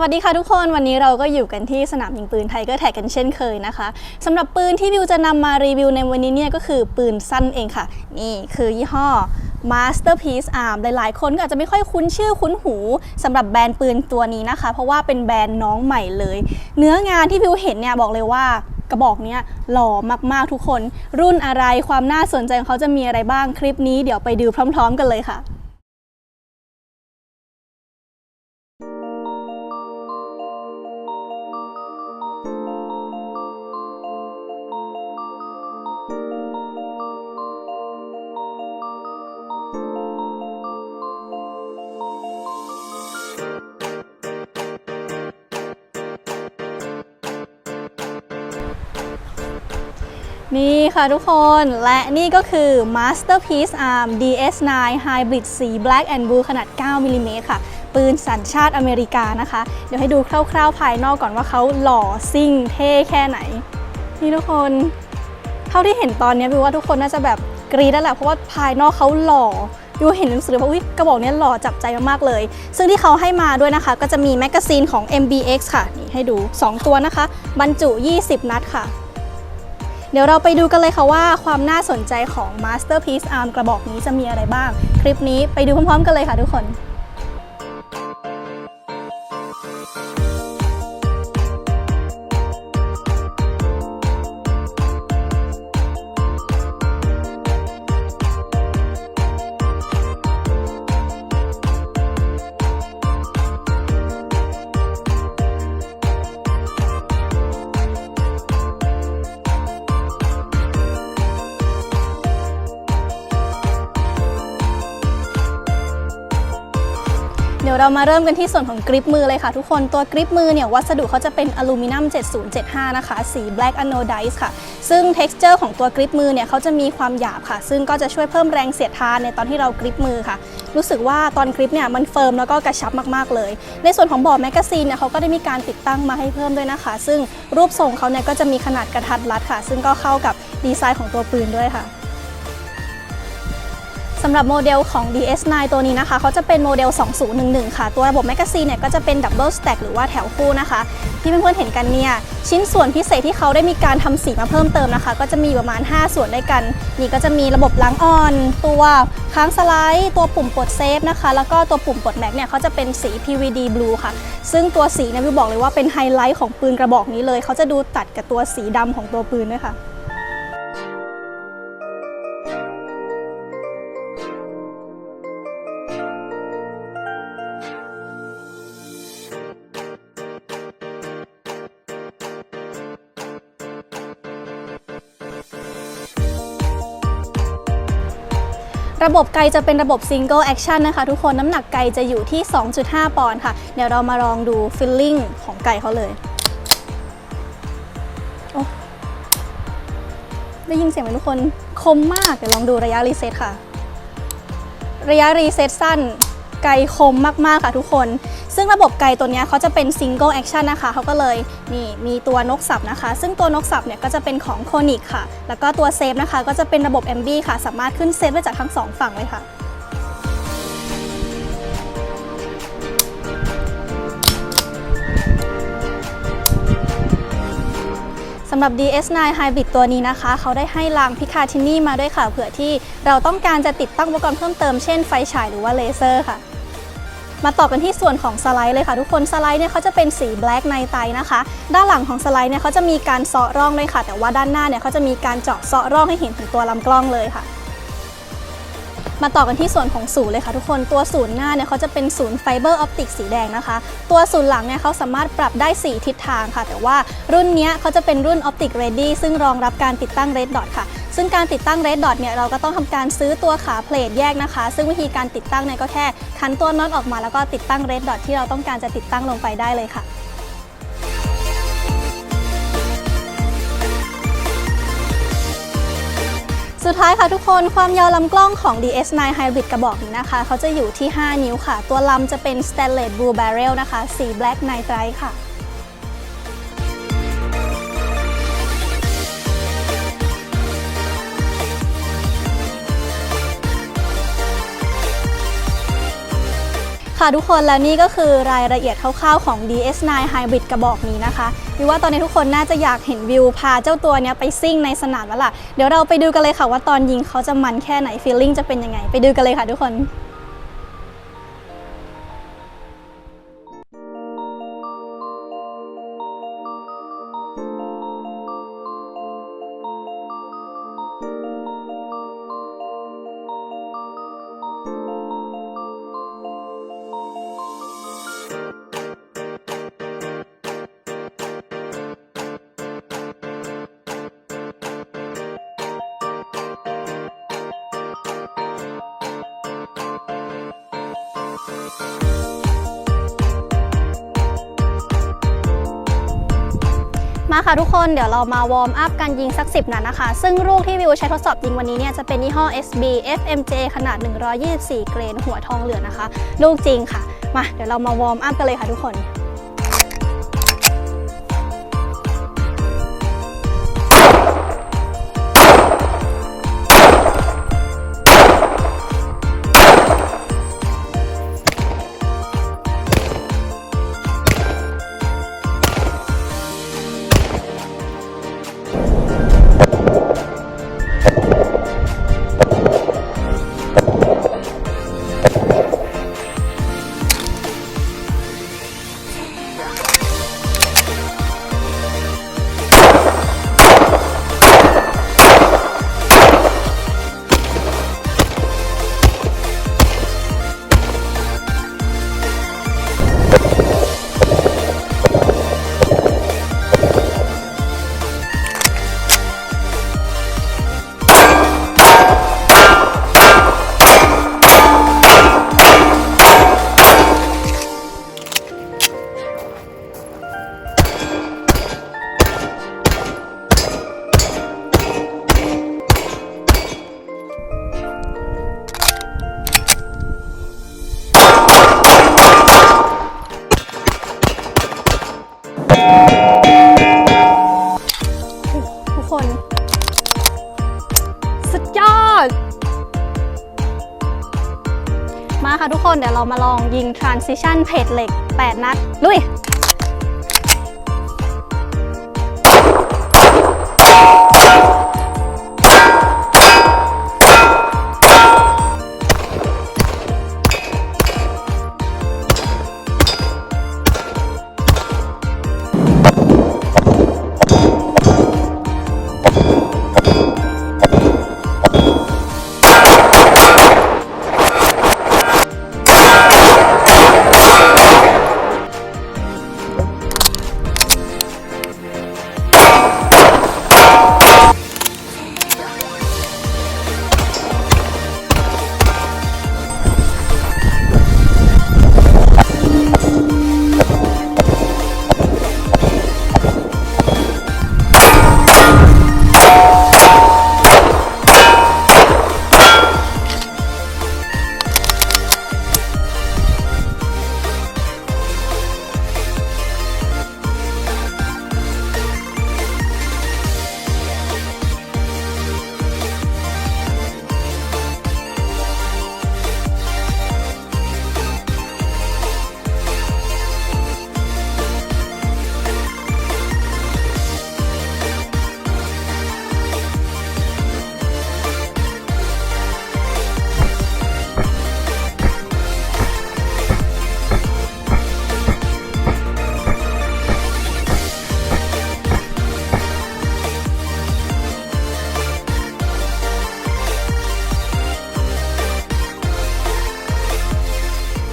วัสดีค่ะทุกคนวันนี้เราก็อยู่กันที่สนามยิงปืนไทเกอร์แท็กกันเช่นเคยนะคะสำหรับปืนที่วิวจะนำมารีวิวในวันนี้เนี่ยก็คือปืนสั้นเองค่ะ นี่คือยี่ห้อ Masterpiece Arm หลายๆ คนก็อาจจะไม่ค่อยคุ้นชื่อคุ้นหูสำหรับแบรนด์ปืนตัวนี้นะคะ เพราะว่าเป็นแบรนด์น้องใหม่เลย เนื้องานที่วิวเห็นเนี่ยบอกเลยว่ากระบอกเนี้ยหล่อมากๆทุกคน รุ่นอะไรความน่าสนใจของเขาจะมีอะไรบ้างคลิปนี้เดี๋ยวไปดูพร้อม ๆ กันเลยค่ะ นี่ค่ะทุกคนและนี่ก็คือ Masterpiece Arm DS9 Hybrid สี Black and Blue ขนาด 9มิลลิเมตรค่ะ ปืนสัญชาติอเมริกานะคะ เดี๋ยวให้ดูคร่าวๆภายนอกก่อนว่าเขาหล่อซิ่งเท่แค่ไหน นี่ทุกคน เท่าที่เห็นตอนนี้วิวว่าทุกคนน่าจะแบบกรี๊ดแล้วแหละเพราะว่าภายนอกเขาหล่อวิวเห็นหนังสือว่าอุ๊ยกระบอกนี้หล่อจับใจมากๆเลย ซึ่งที่เขาให้มาด้วยนะคะ ก็จะมีแมกกาซีนของ MBX ค่ะนี่ให้ดู 2 ตัวนะคะ บรรจุ 20 นัดค่ะ เดี๋ยวเราไปดูกันเลยค่ะว่าความน่าสนใจของ Masterpiece Arm กระบอกนี้จะมีอะไรบ้าง คลิปนี้ไปดูพร้อมๆ กันเลยค่ะทุกคน ยวเรามาเริ่มกันที่ส่วนของกริปมือเลยค่ะทุกคนตัวกริปมือเนี่ยวัสดุเขาจะเป็นอลูมิเนียม 7075 นะคะ สี black anodized ค่ะ ซึ่ง texture ของตัวกริปมือเนี่ยเขาจะมีความหยาบค่ะ ซึ่งก็จะช่วยเพิ่มแรงเสียดทานในตอนที่เรากริปมือค่ะ รู้สึกว่าตอนกริปเนี่ยมันเฟิร์มแล้วก็กระชับมากๆเลย ในส่วนของบอร์ดแมกกาซีนเนี่ยเขาก็ได้มีการติดตั้งมาให้เพิ่มด้วยนะคะ ซึ่งรูปทรงเขาเนี่ยก็จะมีขนาดกระทัดรัดค่ะ ซึ่งก็เข้ากับดีไซน์ของตัวปืนด้วยค่ะำหรับโมเดลของ DS9 ตัวนี้นะคะเขาจะเป็นโมเดล 2011 ค่ะ ตัวระบบแมกกาซีนเนี่ยก็จะเป็นดับเบิลสแต็กหรือว่าแถวคู่นะคะ ที่เพื่อนๆเห็นกันเนี่ย ชิ้นส่วนพิเศษที่เขาได้มีการทำสีมาเพิ่มเติมนะคะ ก็จะมีประมาณ 5 ส่วนด้วยกัน นี่ก็จะมีระบบล้างออน ตัวค้างสไลด์ ตัวปุ่มปลดเซฟนะคะ แล้วก็ตัวปุ่มปลดแม็กเนี่ยเขาจะเป็นสี PVD blue ค่ะ ซึ่งตัวสีเนี่ยวิวบอกเลยว่าเป็นไฮไลท์ของปืนกระบอกนี้เลยเขาจะดูตัดกับตัวสีดำของตัวปืนด้วยค่ะ ระบบไกจะเป็นระบบ Single Action นะคะ ทุกคนน้ำหนักไกจะอยู่ที่ 2.5 ปอนด์ค่ะ เดี๋ยวเรามาลองดูฟิลลิ่งของไกเขาเลยโอ้ได้ยินเสียงไหมทุกคน คมมาก เดี๋ยวลองดูระยะรีเซ็ตค่ะ ระยะรีเซ็ตสั้น ไกลคมมากๆค่ะทุกคน ซึ่งระบบไกลตัวนี้เขาจะเป็นซิงเกิลแอคชั่นนะคะเขาก็เลยนี่มีตัวนกสับนะคะ ซึ่งตัวนกสับเนี่ยก็จะเป็นของโคนิกค่ะ แล้วก็ตัวเซฟนะคะก็จะเป็นระบบ MB ค่ะ สามารถขึ้นเซฟได้จากทั้งสองฝั่งเลยค่ะำหรับ DS9 Hybrid ตัวนี้นะคะ เขาได้ให้รางพิคาทินี่มาด้วยค่ะ เผื่อที่เราต้องการจะติดตั้งอุปกรณ์เพิ่มเติมเช่นไฟฉายหรือว่าเลเซอร์ค่ะ มาต่อกันที่ส่วนของสไลด์เลยค่ะ ทุกคนสไลด์เนี่ยเขาจะเป็นสีแบล็กในไตนะคะ ด้านหลังของสไลด์เนี่ยเขาจะมีการเซาะร่องด้วยค่ะ แต่ว่าด้านหน้าเนี่ยเขาจะมีการเจาะเซาะร่องให้เห็นถึงตัวลำกล้องเลยค่ะ มาต่อกันที่ส่วนของศูนย์เลยค่ะทุกคนตัวศูนย์หน้าเนี่ยเขาจะเป็นศูนย์ไฟเบอร์ออปติกสีแดงนะคะ ตัวศูนย์หลังเนี่ยเขาสามารถปรับได้ 4 ทิศทางค่ะ แต่ว่ารุ่นเนี้ยเขาจะเป็นรุ่นออปติกเรดดี้ซึ่งรองรับการติดตั้งเรดดอทค่ะ ซึ่งการติดตั้งเรดดอทเนี่ยเราก็ต้องทำการซื้อตัวขาเพลทแยกนะคะ ซึ่งวิธีการติดตั้งเนี่ยก็แค่คันตัวน็อตออกมาแล้วก็ติดตั้งเรดดอทที่เราต้องการจะติดตั้งลงไปได้เลยค่ะ สุดท้ายค่ะทุกคนความยาวลำกล้องของ DS9 Hybrid กระบอกนี้นะคะ เขาจะอยู่ที่ 5 นิ้วค่ะ ตัวลำจะเป็น Stainless Blue Barrel นะคะ สี Black Nitride ค่ะ ค่ะทุกคนแล้วนี่ก็คือรายละเอียดคร่าวๆของ DS9 Hybrid กระบอกนี้นะคะวิวว่าตอนนี้ทุกคนน่าจะอยากเห็นวิวพาเจ้าตัวเนี้ยไปซิ่งในสนามแล้วล่ะ เดี๋ยวเราไปดูกันเลยค่ะว่าตอนยิงเขาจะมันแค่ไหนฟีลลิ่งจะเป็นยังไง ไปดูกันเลยค่ะทุกคน มาค่ะทุกคนเดี๋ยวเรามาวอร์มอัพการยิงสัก 10นัดนะคะ ซึ่งลูกที่วิวใช้ทดสอบยิงวันนี้เนี่ยจะเป็นยี่ห้อ SB FMJ ขนาด 124 เกรน หัวทองเหลืองนะคะ ลูกจริงค่ะ มาเดี๋ยวเรามาวอร์มอัพกันเลยค่ะทุกคน นเดี๋ยวเรามาลองยิง transition เพจเหล็ก 8 นัด ลุย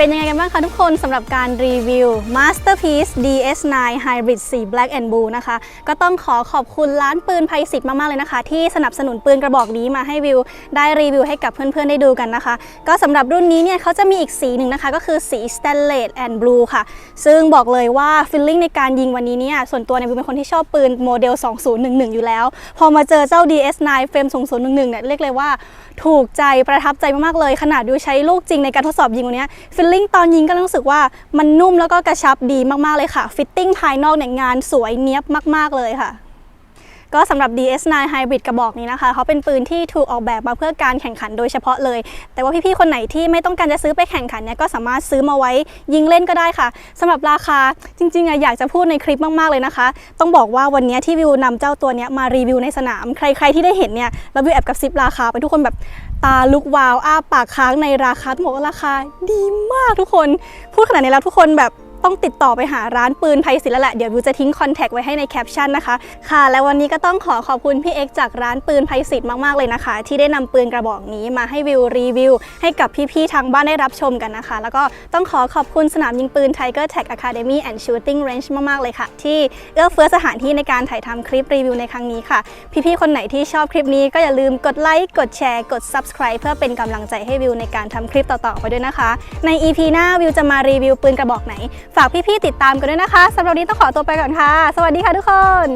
เป็นยังไงกันบ้างคะทุกคนสำหรับการรีวิว Masterpiece DS9 Hybrid 4 Black and Blue นะคะ ก็ต้องขอขอบคุณร้านปืนไพศิษฐ์มากๆเลยนะคะ ที่สนับสนุนปืนกระบอกนี้มาให้วิว ได้รีวิวให้กับเพื่อนๆได้ดูกันนะคะ ก็สำหรับรุ่นนี้เนี่ยเขาจะมีอีกสีหนึ่งนะคะ ก็คือสี Stainless and Blue ค่ะ ซึ่งบอกเลยว่าฟีลลิ่งในการยิงวันนี้เนี่ยส่วนตัวเนี่ยวิวเป็นคนที่ชอบปืนโมเดล 2011 อยู่แล้ว พอมาเจอเจ้า DS9 เฟรม2011เนี่ยเรียกเลยว่า ถูกใจประทับใจมากๆเลย ขนาดวิวใช้ลูกจริงในการทดสอบยิงวันนี้ฟีลลิ่งตอนยิงก็รู้สึกว่ามันนุ่มแล้วก็กระชับดีมากๆเลยค่ะ ฟิตติ้งภายนอกเนี่ยงานสวยเนี้ยบมากๆเลยค่ะ ก็สำหรับ DS9 Hybrid กระบอกนี้นะคะเขาเป็นปืนที่ถูกออกแบบมาเพื่อการแข่งขันโดยเฉพาะเลย แต่ว่าพี่ๆ คนไหนที่ไม่ต้องการจะซื้อไปแข่งขันเนี่ยก็สามารถซื้อมาไว้ยิงเล่นก็ได้ค่ะสำหรับราคาจริงๆอะอยากจะพูดในคลิปมากๆเลยนะคะ ต้องบอกว่าวันนี้ที่วิวนำเจ้าตัวเนี้ยมารีวิวในสนาม ใครๆที่ได้เห็นเนี่ยแล้ววิวแอบกับซิปราคาไปทุกคนแบบ ตาลุกวาวอ้าปากค้างในราคาต้องบอกว่าราคาดีมากทุกคน พูดขนาดนี้แล้วทุกคนแบบ ต้องติดต่อไปหาร้านปืนไทยศิลป์แหละเดี๋ยววิวจะทิ้งคอนแทคไว้ให้ในแคปชั่นนะคะ ค่ะ และวันนี้ก็ต้องขอขอบคุณพี่เอ็กจากร้านปืนไทยศิลป์มากๆเลยนะคะ ที่ได้นำปืนกระบอกนี้มาให้วิวรีวิว ให้กับพี่ๆทางบ้านได้รับชมกันนะคะ แล้วก็ต้องขอขอบคุณสนามยิงปืน Tiger Tech Academy and Shooting Range มากๆเลยค่ะ ที่เอื้อเฟื้อสถานที่ในการถ่ายทำคลิปรีวิวในครั้งนี้ค่ะ พี่ๆคนไหนที่ชอบคลิปนี้ก็อย่าลืมกดไลค์กดแชร์กด subscribe เพื่อเป็นกำลังใจให้วิวในการทำคลิปต่อๆไปด้วยนะคะ ใน EP หน้าวิวจะมารีวิวปืนกระบอกไหนฝากพี่ๆติดตามกันด้วยนะคะสำหรับวันนี้ต้องขอตัวไปก่อนค่ะ สวัสดีค่ะทุกคน